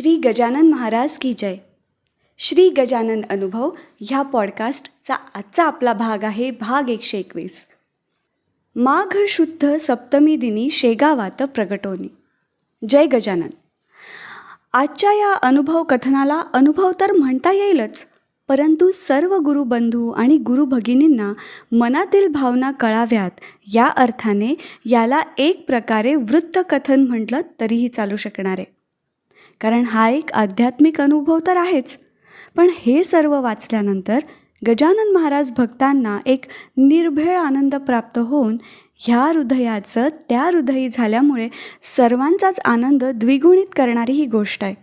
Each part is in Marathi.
श्री गजानन महाराज की जय. श्री गजानन अनुभव ह्या पॉडकास्टचा आजचा आपला भाग आहे भाग एकशे एकवीस. माघ शुद्ध सप्तमी दिनी शेगावात प्रगटोनी. जय गजानन. आजच्या या अनुभव कथनाला अनुभव तर म्हणता येईलच परंतु सर्व गुरुबंधू आणि गुरुभगिनींना मनातील भावना कळाव्यात या अर्थाने याला एक प्रकारे वृत्तकथन म्हटलं तरीही चालू शकणार आहे. कारण हा एक आध्यात्मिक अनुभव तर आहेच. पण हे सर्व वाचल्यानंतर गजानन महाराज भक्तांना एक निर्भेळ आनंद प्राप्त होऊन ह्या हृदयाचं त्या हृदयी झाल्यामुळे सर्वांचाच आनंद द्विगुणित करणारी ही गोष्ट आहे.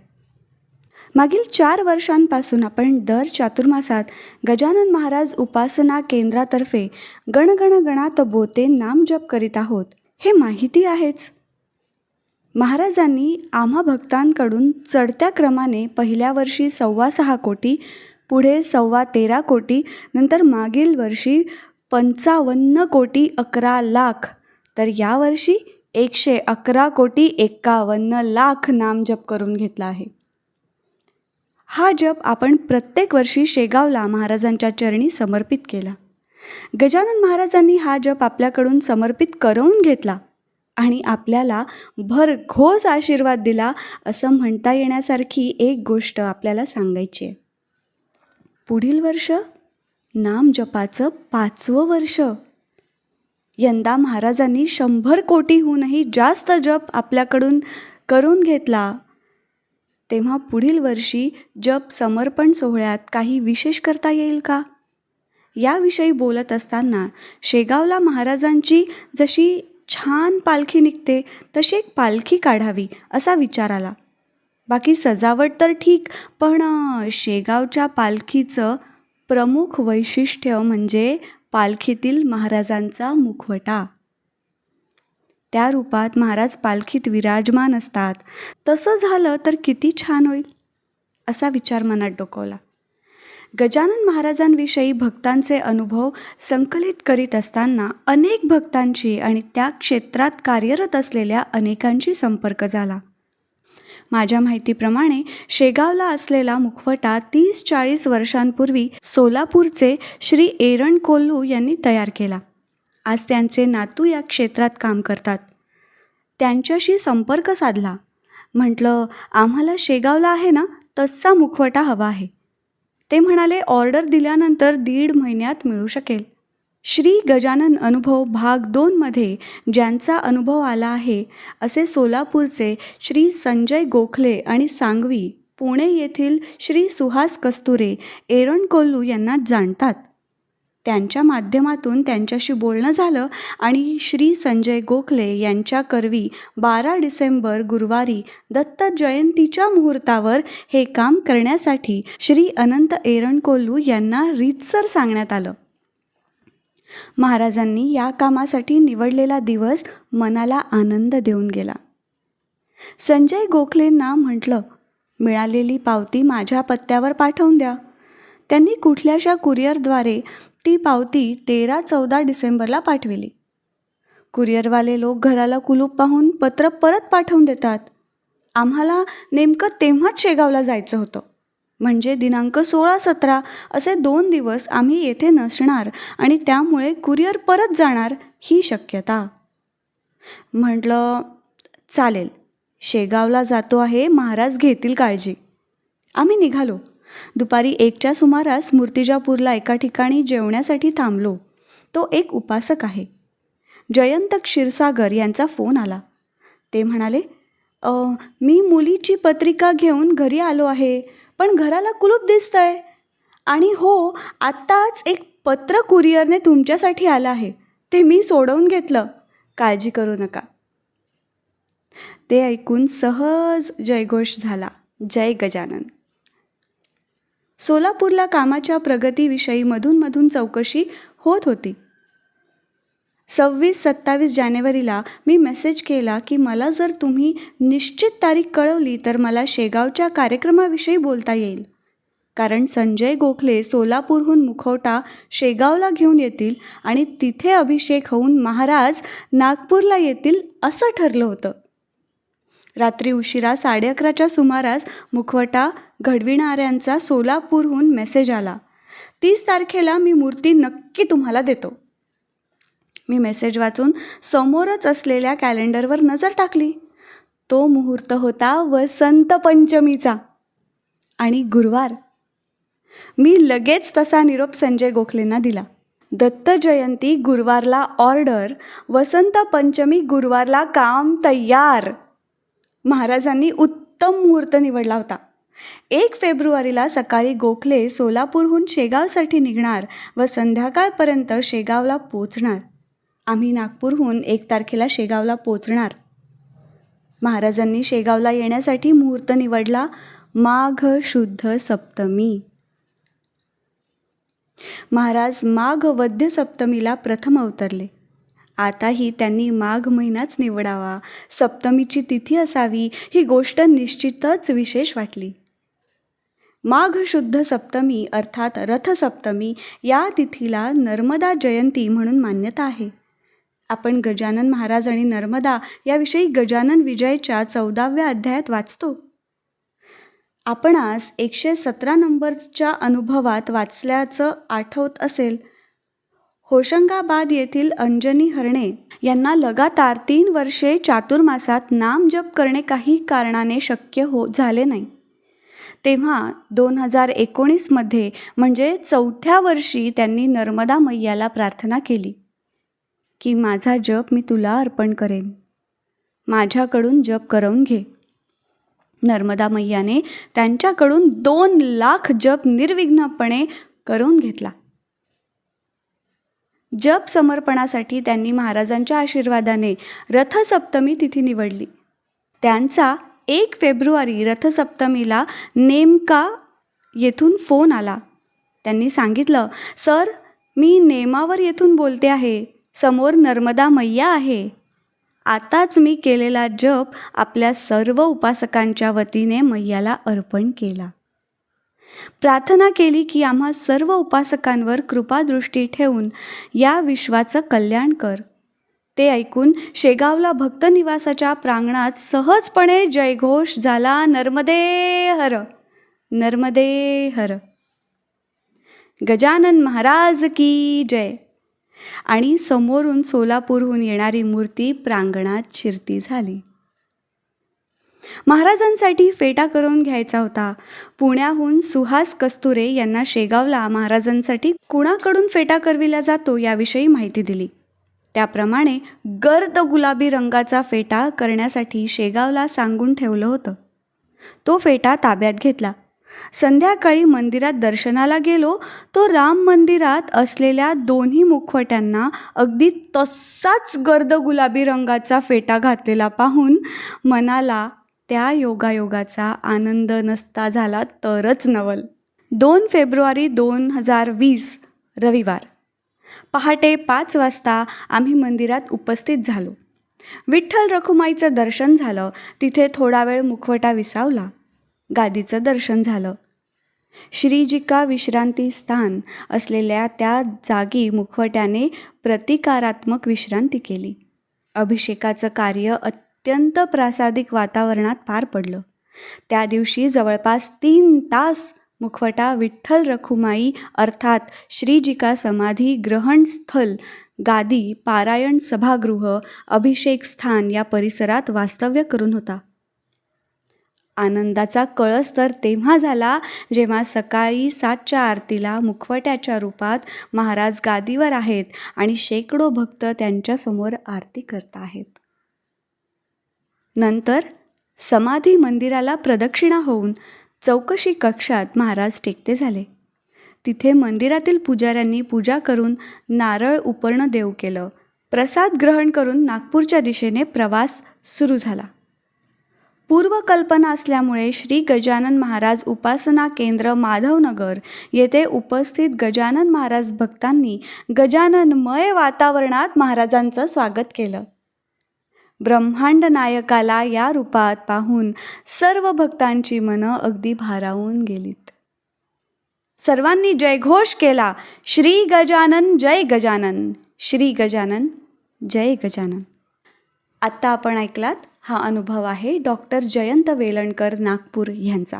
मागील चार वर्षांपासून आपण दर चातुर्मासात गजानन महाराज उपासना केंद्रातर्फे गणगण गणात बोते नाम जप करीत आहोत हे माहिती आहेच. महाराजांनी आम्हा भक्तांकडून चढत्या क्रमाने पहिल्या वर्षी सव्वा सहा कोटी पुढे सव्वा तेरा कोटी नंतर मागील वर्षी पंचावन्न कोटी अकरा लाख तर यावर्षी एकशे अकरा कोटी एक्कावन्न लाख नाम जप करून घेतला आहे. हा जप आपण प्रत्येक वर्षी शेगावला महाराजांच्या चरणी समर्पित केला. गजानन महाराजांनी हा जप आपल्याकडून समर्पित करवून घेतला. आणि आपल्याला भरघोस आशीर्वाद दिला असं म्हणता येण्यासारखी एक गोष्ट आपल्याला सांगायची आहे. पुढील वर्ष नाम जपाचं पाचवं वर्ष. यंदा महाराजांनी शंभर कोटीहूनही जास्त जप आपल्याकडून करून घेतला. तेव्हा पुढील वर्षी जप समर्पण सोहळ्यात काही विशेष करता येईल का? याविषयी बोलत असताना शेगावला महाराजांची जशी छान पालखी निघते तशी एक पालखी काढावी असा विचार आला. बाकी सजावट तर ठीक पण शेगावच्या पालखीचं प्रमुख वैशिष्ट्य म्हणजे पालखीतील महाराजांचा मुखवटा. त्या रूपात महाराज पालखीत विराजमान असतात. तसं झालं तर किती छान होईल असा विचार मनात डोकवला. गजानन महाराजांविषयी भक्तांचे अनुभव संकलित करीत असताना अनेक भक्तांशी आणि त्या क्षेत्रात कार्यरत असलेल्या अनेकांशी संपर्क झाला. माझ्या माहितीप्रमाणे शेगावला असलेला मुखवटा तीस चाळीस वर्षांपूर्वी सोलापूरचे श्री एरण कोल्हू यांनी तयार केला. आज त्यांचे नातू या क्षेत्रात काम करतात. त्यांच्याशी संपर्क साधला. म्हटलं आम्हाला शेगावला आहे ना तसा मुखवटा हवा आहे. ते म्हणाले ऑर्डर दिल्यानंतर दीड महिन्यात मिळू शकेल. श्री गजानन अनुभव भाग दोनमध्ये ज्यांचा अनुभव आला आहे असे सोलापूरचे श्री संजय गोखले आणि सांगवी पुणे येथील श्री सुहास कस्तुरे एरण कोल्लू यांना जाणतात. त्यांच्या माध्यमातून त्यांच्याशी बोलणं झालं आणि श्री संजय गोखले यांच्या करवी बारा डिसेंबर गुरुवारी दत्त जयंतीच्या मुहूर्तावर हे काम करण्यासाठी श्री अनंत एरण कोल्लू यांना रीतसर सांगण्यात आलं. महाराजांनी या कामासाठी निवडलेला दिवस मनाला आनंद देऊन गेला. संजय गोखलेंना म्हटलं मिळालेली पावती माझ्या पत्त्यावर पाठवून द्या. त्यांनी कुठल्याशा कुरिअरद्वारे ती पावती तेरा चौदा डिसेंबरला पाठविली. कुरिअरवाले लोक घराला कुलूप पाहून पत्र परत पाठवून देतात. आम्हाला नेमकं तेव्हाच शेगावला जायचं होतं. म्हणजे दिनांक सोळा सतरा असे दोन दिवस आम्ही येथे नसणार आणि त्यामुळे कुरिअर परत जाणार ही शक्यता. म्हटलं चालेल. शेगावला जातो आहे महाराज घेतील काळजी. आम्ही निघालो. दुपारी एकच्या सुमारास मूर्तिजापूरला एका ठिकाणी जेवण्यासाठी थांबलो. तो एक उपासक आहे. जयंत क्षीरसागर यांचा फोन आला. ते म्हणाले मी मुलीची पत्रिका घेऊन घरी आलो आहे पण घराला कुलूप दिसतंय. आणि हो आत्ताच एक पत्र कुरिअरने तुमच्यासाठी आलं आहे. ते मी सोडवून घेतलं. काळजी करू नका. ते ऐकून सहज जयघोष झाला. जय गजानन. सोलापूरला कामाच्या प्रगतीविषयी मधूनमधून चौकशी होत होती. सव्वीस सत्तावीस जानेवारीला मी मेसेज केला की मला जर तुम्ही निश्चित तारीख कळवली तर मला शेगावच्या कार्यक्रमाविषयी बोलता येईल. कारण संजय गोखले सोलापूरहून मुखवटा शेगावला घेऊन येतील आणि तिथे अभिषेक होऊन महाराज नागपूरला येतील असं ठरलं होतं. रात्री उशिरा साडे अकराच्या सुमारास मुखवटा घडविणाऱ्यांचा सोलापूरहून मेसेज आला. तीस तारखेला मी मूर्ती नक्की तुम्हाला देतो. मी मेसेज वाचून समोरच असलेल्या कॅलेंडरवर नजर टाकली. तो मुहूर्त होता वसंत पंचमीचा आणि गुरुवार. मी लगेच तसा निरोप संजय गोखलेंना दिला. दत्त जयंती गुरुवारला ऑर्डर वसंत पंचमी गुरुवारला काम तयार. महाराजांनी उत्तम मुहूर्त निवडला होता. एक फेब्रुवारीला सकाळी गोखले सोलापूरहून शेगावसाठी निघणार व संध्याकाळपर्यंत शेगावला पोचणार. आम्ही नागपूरहून एक तारखेला शेगावला पोचणार. महाराजांनी शेगावला येण्यासाठी मुहूर्त निवडला. माघ शुद्ध सप्तमी. महाराज माघ वद्य सप्तमीला प्रथम अवतरले. आताही त्यांनी माघ महिनाच निवडावा. सप्तमीची तिथी असावी ही गोष्ट निश्चितच विशेष वाटली. माघ शुद्ध सप्तमी अर्थात रथसप्तमी या तिथीला नर्मदा जयंती म्हणून मान्यता आहे. आपण गजानन महाराज आणि नर्मदा याविषयी गजानन विजयच्या चौदाव्या अध्यायात वाचतो. आपणास एकशे सतरा नंबरच्या अनुभवात वाचल्याचं आठवत असेल. होशंगाबाद येथील अंजनी हरणे यांना लगातार तीन वर्षे चातुर्मासात नाम जप करणे काही कारणाने शक्य हो झाले नाही. तेव्हा दोन हजार एकोणीसमध्ये म्हणजे चौथ्या वर्षी त्यांनी नर्मदा मैयाला प्रार्थना केली की माझा जप मी तुला अर्पण करेन. माझ्याकडून जप करवून घे. नर्मदा मैयाने त्यांच्याकडून दोन लाख जप निर्विघ्नपणे करून घेतला. जप समर्पणासाठी त्यांनी महाराजांच्या आशीर्वादाने रथसप्तमी तिथी निवडली. त्यांचा एक फेब्रुवारी रथसप्तमीला नेमका येथून फोन आला. त्यांनी सांगितलं सर मी नेमावर येथून बोलते आहे. समोर नर्मदा मैया आहे. आताच मी केलेला जप आपल्या सर्व उपासकांच्या वतीने मैयाला अर्पण केला. प्रार्थना केली की आम्हा सर्व उपासकांवर कृपादृष्टी ठेवून या विश्वाचं कल्याण कर. ते ऐकून शेगावला भक्त निवासाच्या प्रांगणात सहजपणे जयघोष झाला नर्मदे हर नर्मदे हर गजानन महाराज की जय. आणि समोरून सोलापूरहून येणारी मूर्ती प्रांगणात शिरती झाली. महाराजांसाठी फेटा करून घ्यायचा होता. पुण्याहून सुहास कस्तुरे यांना शेगावला महाराजांसाठी कुणाकडून फेटा करविला जातो याविषयी माहिती दिली. त्याप्रमाणे गर्द गुलाबी रंगाचा फेटा करण्यासाठी शेगावला सांगून ठेवलं होतं. तो फेटा ताब्यात घेतला. संध्याकाळी मंदिरात दर्शनाला गेलो तो राम मंदिरात असलेल्या दोन्ही मुखवट्यांना अगदी तसाच गर्द गुलाबी रंगाचा फेटा घातलेला पाहून मनाला त्या योगायोगाचा आनंद नसता झाला तरच नवल. दोन फेब्रुवारी दोन हजार वीस रविवार. पहाटे पाच वाजता आम्ही मंदिरात उपस्थित झालो. विठ्ठल रखुमाईचं दर्शन झालं. तिथे थोडा वेळ मुखवटा विसावला. गादीचं दर्शन झालं. श्रीजिका विश्रांती स्थान असलेल्या त्या जागी मुखवट्याने प्रतिकारात्मक विश्रांती केली. अभिषेकाचं कार्य अत्यंत प्रासादिक वातावरणात पार पडलं. त्या दिवशी जवळपास तीन तास मुखवटा विठ्ठल रखुमाई अर्थात श्रीजिका समाधी ग्रहण स्थल गादी पारायण सभागृह अभिषेक स्थान या परिसरात वास्तव्य करून होता. आनंदाचा कळस तर तेव्हा झाला जेव्हा सकाळी सातच्या आरतीला मुखवट्याच्या रूपात महाराज गादीवर आहेत आणि शेकडो भक्त त्यांच्यासमोर आरती करत आहेत. नंतर समाधी मंदिराला प्रदक्षिणा होऊन चौकशी कक्षात महाराज टेकते झाले. तिथे मंदिरातील पुजाऱ्यांनी पूजा करून नारळ उपर्ण देव केलं. प्रसाद ग्रहण करून नागपूरच्या दिशेने प्रवास सुरू झाला. पूर्वकल्पना असल्यामुळे श्री गजानन महाराज उपासना केंद्र माधवनगर येथे उपस्थित गजानन महाराज भक्तांनी गजाननमय वातावरणात महाराजांचं स्वागत केलं. ब्रह्मांड नायकाला या रूपात पाहून सर्व भक्तांची मनं अगदी भारावून गेलीत. सर्वांनी जयघोष केला. श्री गजानन जय गजानन. श्री गजानन जय गजानन. आत्ता आपण ऐकलात हा अनुभव आहे डॉक्टर जयंत वेलणकर नागपूर ह्यांचा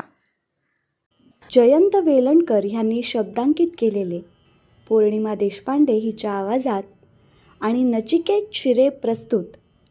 जयंत वेलणकर ह्यांनी शब्दांकित केलेले पौर्णिमा देशपांडे हिच्या आवाजात आणि नचिकेत शिरे प्रस्तुत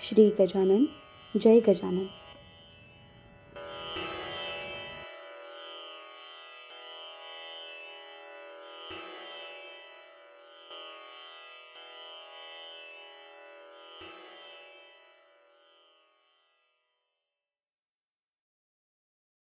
श्री गजानन जय गजानन.